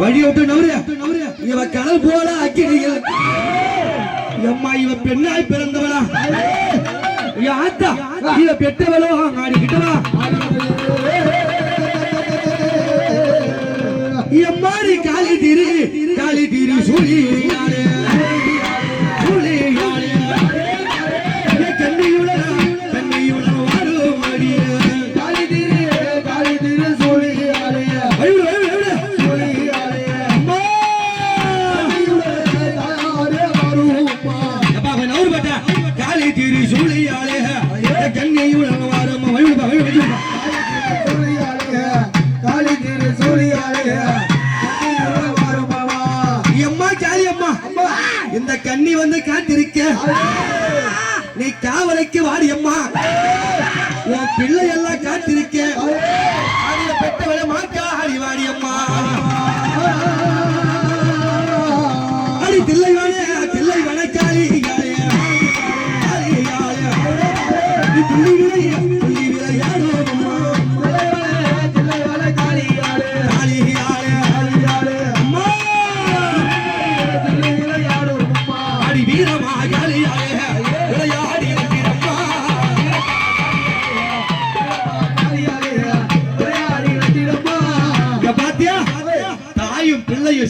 வழி விட்டு நவரு இவ கடல் போல அக்கினியில். எம்மா இவ பெண்ணாய் பிறந்தவளா? ஆத்தா இவ பெற்றவளோ? ஆடிக்கிட்டவா எம்மாடி காலி திரி காலி திரி சுழியாளே காலி திரி சுழியாளே கண்ணியுட காளி திரு சூழியாலே அம்மா காளி அம்மா இந்த கண்ணி வந்து காத்திருக்க நீ காவலைக்கு வாடி அம்மா. உன் பிள்ளை எல்லாம் காத்திருக்க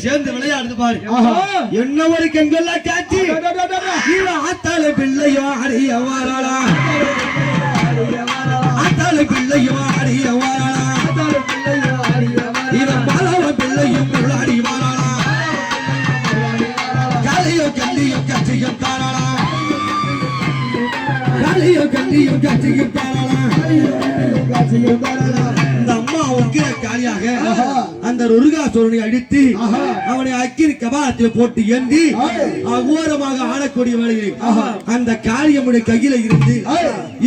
சேர்ந்து விளையாடுது பாரு. என்ன ஒரு கண்கொள்ளா காட்சி காலையும் கல்லியும் கட்சியும் தாராளா இந்த அம்மா உக்கிர காளியாக அந்த ருருகாசுரனை அடித்து. அவனை அக்கினி கபாலத்தில் போட்டு ஏந்தி. அகோரமாக ஆடக்கூடிய வேளையில் அந்த காளியம்முடைய கையில இருந்து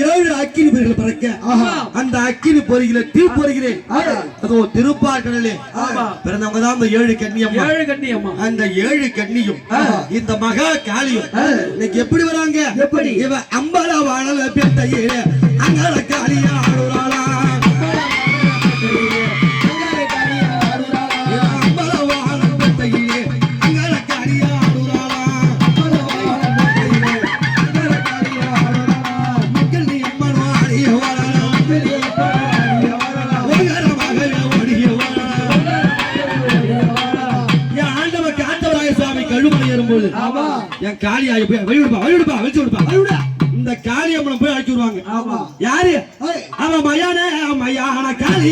ஏழு அக்கினி பொறிகள் பறக்க அந்த அக்கினி பொறிகளை தீ பொறிகிறேன் அதோ திருப்பார்கடலே பிறந்தவங்க தான் அந்த ஏழு கன்னியம்மா ஏழு கண்ணியம்மா அந்த ஏழு கன்னியும் இந்த மகா காளியும் இன்னைக்கு எப்படி வராங்க? எப்படி? இவ அம்பல வாழல பெட்டையில அங்கல காளியா ஆடுறாளா ஆமா. என் காளியாய போய் வழி விடுப்பா வழி விடுப்பா வெளிச்சு விடுப்பா இந்த காளி அம்மனை போய் அழைச்சு விடுவாங்க ஆமா. யாரு அவன் மயான மயான காளி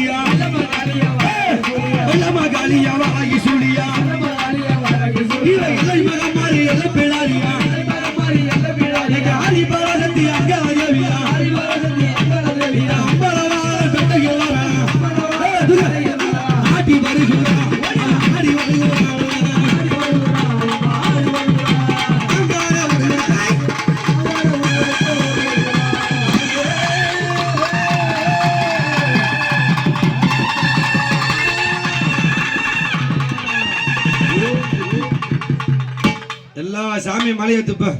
சாமி மலையை துப்ப